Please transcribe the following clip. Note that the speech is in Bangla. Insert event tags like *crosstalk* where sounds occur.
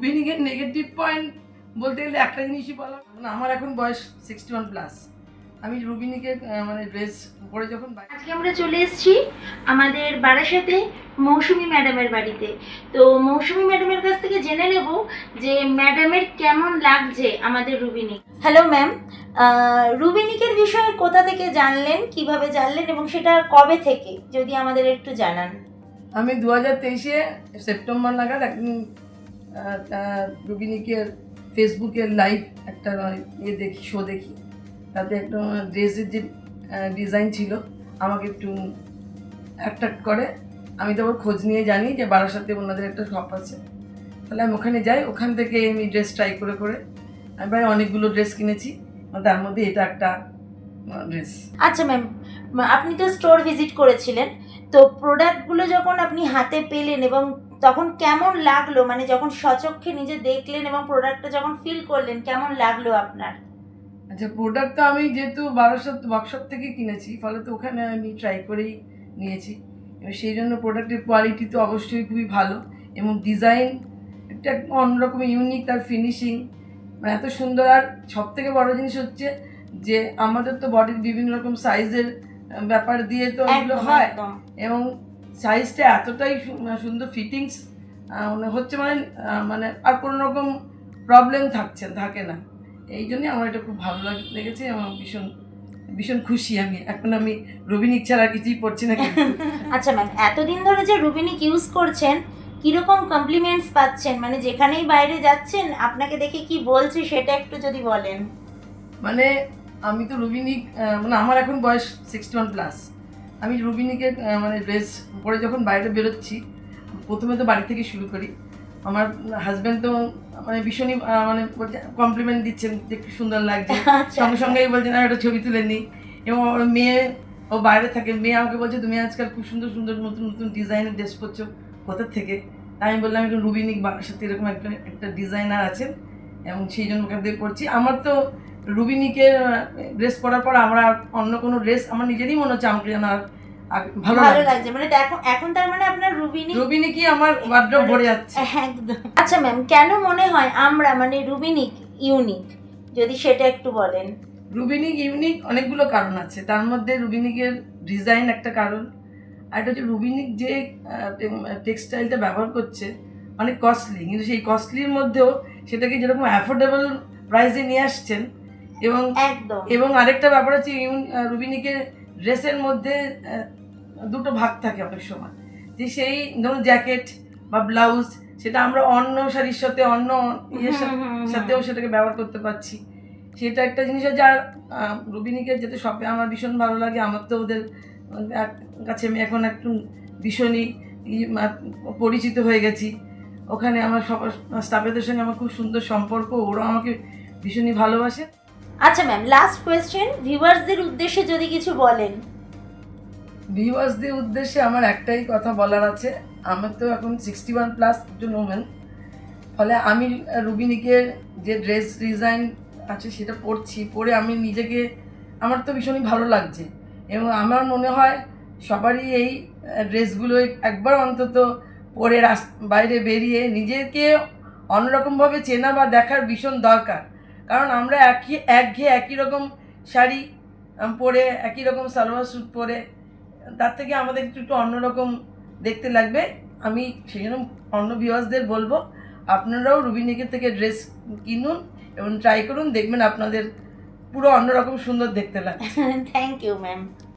রুবিনিকের নেগেটিভ পয়েন্ট বলতে গেলে একটা জিনিসই বলা। মানে আমার এখন বয়স সিক্সটি ওয়ান প্লাস আমি রুবিনিকের আহ, মানে ড্রেস পরে যখন আজকে আমরা চলে এসেছি আমাদের বারাসাতে মৌসুমি ম্যাডামের বাড়িতে। তো মৌসুমি ম্যাডামের কাছ থেকে জেনে নেব যে ম্যাডামের কেমন লাগছে আমাদের রুবিনি। হ্যালো ম্যাম রুবিনিকের বিষয়ে কোথা থেকে জানলেন কীভাবে জানলেন এবং সেটা কবে থেকে? যদি আমাদের একটু জানান। আমি দু হাজার তেইশে সেপ্টেম্বর নাগাদ একদিন রুবিনিকের ফেসবুকের লাইভ একটা ইয়ে দেখি শো দেখি। তাতে একটা ড্রেসের যে ডিজাইন ছিল, আমাকে একটু অ্যাট্রাক্ট করে। আমি তারপর খোঁজ নিয়ে জানি যে বারাসাতে ওনাদের একটা শপ আছে। তাহলে আমি ওখানে যাই, ওখান থেকে আমি ড্রেস ট্রাই করে করে। আমি প্রায় অনেকগুলো ড্রেস কিনেছি, তার মধ্যে এটা একটা ড্রেস আচ্ছা ম্যাম আপনি তো স্টোর ভিজিট করেছিলেন, তো প্রোডাক্টগুলো যখন আপনি হাতে পেলেন এবং তখন কেমন লাগল মানে যখন সচক্ষে নিজে দেখলেন এবং প্রোডাক্টটা যখন ফিল করলেন কেমন লাগল আপনার? আচ্ছা প্রোডাক্ট তো আমি যেহেতু বারোশো ওয়ার্কশপ থেকে কিনেছি ফলে তো ওখানে আমি ট্রাই করেই নিয়েছি। এবং সেই জন্য প্রোডাক্টের কোয়ালিটি তো অবশ্যই খুবই ভালো এবং ডিজাইন একটা অন্যরকম ইউনিক তার ফিনিশিং মানে এত সুন্দর আর সব থেকে বড় জিনিস হচ্ছে যে আমাদের তো বডির বিভিন্ন রকম সাইজের ব্যাপার দিয়ে তো এগুলো হয়। এবং সাইজটা এতটাই সুন্দর ফিটিংস হচ্ছে মানে মানে আর কোনো রকম প্রবলেম থাকছে থাকে না। এই জন্যই আমার এটা খুব ভালো লেগেছে এবং ভীষণ ভীষণ খুশি আমি। এখন আমি রবিনিক ছাড়া কিছুই পড়ছি না *laughs* আচ্ছা ম্যাম এতদিন ধরে যে রুবিনিক ইউজ করছেন কীরকম কমপ্লিমেন্টস পাচ্ছেন? মানে যেখানেই বাইরে যাচ্ছেন আপনাকে দেখে কি বলছে সেটা একটু যদি বলেন। মানে আমি তো রুবিনিক মানে আমার এখন বয়স সিক্সটি ওয়ান প্লাস আমি রুবিনিকের আহ, মানে ড্রেস পরে যখন বাইরে বেরোচ্ছি প্রথমে তো বাড়ি থেকে শুরু করি। আমার হাজব্যান্ড তো মানে ভীষণই মানে কমপ্লিমেন্ট দিচ্ছেন যে কি সুন্দর লাগছে। *laughs* আচ্ছা, সঙ্গে সঙ্গেই বলছেন আমি একটা ছবি তুলে নিই। এবং আমার মেয়ে ও বাইরে থাকে মেয়ে আমাকে বলছে তুমি আজকাল খুব সুন্দর সুন্দর নতুন নতুন ডিজাইনের ড্রেস করছ কোথা থেকে? তাই আমি বললাম একটু রুবিনিক বাসাতে এরকম একটা একটা ডিজাইনার আছেন এবং সেই জন্য ওখান থেকে করছি। আমার তো রুবিনিকের ড্রেস পরার পর আমরা অন্য কোনো ড্রেস আমার নিজেরই মনে হচ্ছে আমাকে যেন আর ভালো লাগছে। মানে দেখো এখন তার মানে আপনার রুবিনি রুবিনিকই আমার ওয়ার্ড্রপ ভরে যাচ্ছে? একদম। আচ্ছা ম্যাম কেন মনে হয় আমরা মানে রুবিনিক ইউনিক যদি সেটা একটু বলেন। রুবিনিক ইউনিক অনেকগুলো কারণ আছে। তার মধ্যে রুবিনিকের ডিজাইন একটা কারণ। আর একটা হচ্ছে রুবিনিক যে টেক্সটাইলটা ব্যবহার করছে অনেক কস্টলি কিন্তু সেই কস্টলির মধ্যেও সেটাকে যেরকম অ্যাফোর্ডেবল প্রাইসে নিয়ে আসছেন এবং একদম। এবং আরেকটা ব্যাপার হচ্ছে ইউন আহ, রুবিনিকের ড্রেসের মধ্যে দুটো ভাগ থাকে অনেক সময়। যে সেই ধরুন জ্যাকেট বা ব্লাউজ সেটা আমরা অন্য শাড়ির সাথে অন্য ইয়ের। সাথেও সেটাকে ব্যবহার করতে পারছি। সেটা একটা জিনিস আছে। আর রুবিনীকে যেতে শপে আমার ভীষণ ভালো লাগে আমার তো ওদের কাছে আমি এখন একটু ভীষণই পরিচিত হয়ে গেছি। ওখানে আমার সব স্টাফেদের সঙ্গে আমার খুব সুন্দর সম্পর্ক। ওরা আমাকে ভীষণই ভালোবাসে। আচ্ছা ম্যাম লাস্ট কোয়েশ্চেন ভিউয়ার্সদের উদ্দেশ্যে যদি কিছু বলেন। ভিউয়ার্সদের উদ্দেশ্যে আমার একটাই কথা বলার আছে আমার তো এখন সিক্সটি ওয়ান প্লাস একজন ওমেন ফলে আমি রুবিনিকের যে ড্রেস ডিজাইন আছে সেটা পরছি, পরে আমি নিজেকে, আমার তো ভীষণই ভালো লাগছে, এবং আমার মনে হয় সবারই এই ড্রেসগুলো একবার অন্তত পরে রাস, বাইরে বেরিয়ে নিজেকে অন্যরকমভাবে চেনা বা দেখার ভীষণ দরকার। কারণ আমরা একই, একঘেয়ে একই রকম শাড়ি পরে, একই রকম সালোয়ার স্যুট পরে, তার থেকে আমাদের একটু একটু অন্যরকম দেখতে লাগবে। আমি সেই জন্য অন্য ভিউয়ার্সদের বলব, আপনারাও রুবিনিকের থেকে ড্রেস কিনুন এবং ট্রাই করুন, দেখবেন আপনাদের পুরো অন্যরকম সুন্দর দেখতে লাগবে থ্যাংক ইউ ম্যাম